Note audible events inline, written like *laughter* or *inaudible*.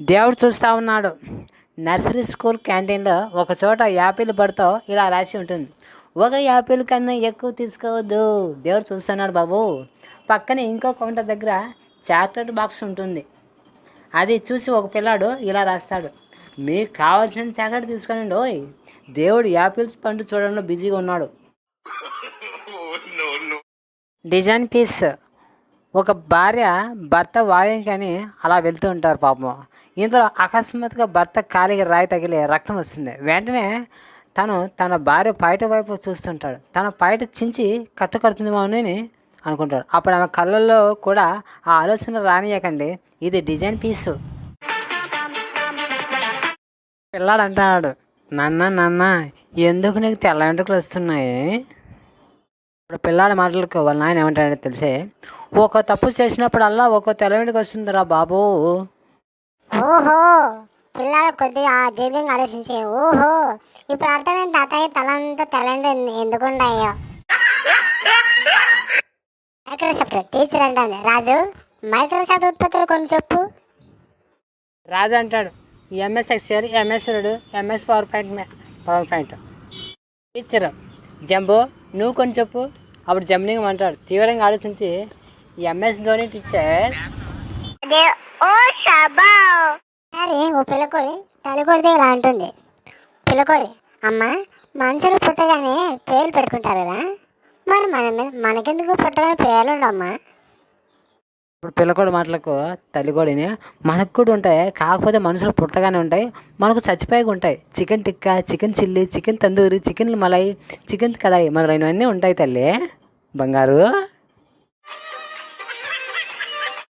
దేవుడు చూస్తూ ఉన్నాడు. నర్సరీ స్కూల్ క్యాంటీన్లో ఒక చోట యాపిల్ బడితో ఇలా రాసి ఉంటుంది. ఒక యాపిల్ కన్నా ఎక్కువ తీసుకోవద్దు. దేవుడు చూస్తున్నాడు బాబు. పక్కనే ఇంకో కౌంటర్ దగ్గర చాక్లెట్ బాక్స్ ఉంటుంది. అది చూసి ఒక పిల్లాడు ఇలా రాస్తాడు. మీకు కావాల్సిన చాక్లెట్ తీసుకోండి ఓయ్ దేవుడు యాపిల్స్ పండు చూడడంలో బిజీగా ఉన్నాడు. *laughs* Design piece. ఒక భార్య భర్త వాయుకని అలా వెళ్తూ ఉంటారు పాపం. ఇందులో అకస్మాత్తుగా భర్త కాలికి రాయి తగిలి రక్తం వస్తుంది. వెంటనే తను తన భార్య పైట వైపు చూస్తుంటాడు. తన పైట చించి కట్టు కడుతుందేమో అని అనుకుంటాడు. అప్పుడు ఆమె కళ్ళల్లో కూడా ఆ ఆలోచన రానియకండి. ఇది డిజైన్ పీసు. పిల్లాడు అంటున్నాడు నాన్న నాన్న ఎందుకు నీకు తెల్ల వెంట్రుకలు వస్తున్నాయి? ఇప్పుడు పిల్లాడి మాటలకు వాళ్ళ నాయన ఏమంటాడో తెలిసే ఒక తప్పు చేసినప్పుడల్లా ఒక తెల్ల వెంట్రుక వస్తుందిరా బాబు. ఓహో పిల్లాడు కొద్దిగా దీర్ఘంగా ఆలోచించి ఓహో ఇప్పుడు అర్థమైంది తాతయ్య తలంతా తెల్లండి ఎందుకుండాయో. మైక్రోసాఫ్ట్ టీచర్ అంటాను రాజు మైక్రోసాఫ్ట్ ఉత్పత్తులు కొన్ని చెప్పు. రాజు అంటాడు MS Excel MS MS PowerPoint PowerPoint. Teacher jumbo నువ్వు కొన్ని చెప్పు. అప్పుడు జంబింగ్ అంటాడు తీవ్రంగా ఆలోచించి ఎంఎస్ ధోని టీచర్ సరే ఓ పిల్లకోడి తల్లి కొడితే ఇలా అంటుంది. పిల్లకోడి అమ్మ మనుషులు పుట్టగానే పేర్లు పెట్టుకుంటారు కదా? మరి మన మీద- మనకెందుకు పుట్టగానే పేర్లు ఉండమ్మా ఇప్పుడు పిల్లకోడి మాటలకు తల్లికోడిని మనకు కూడా ఉంటాయి. కాకపోతే మనుషులు పుట్టగానే ఉంటాయి. మనకు చచ్చిపోయి ఉంటాయి. Chicken tikka chicken chilli chicken tandoori chicken malai chicken kadai మొదలైనవన్నీ ఉంటాయి తల్లి. బంగారు.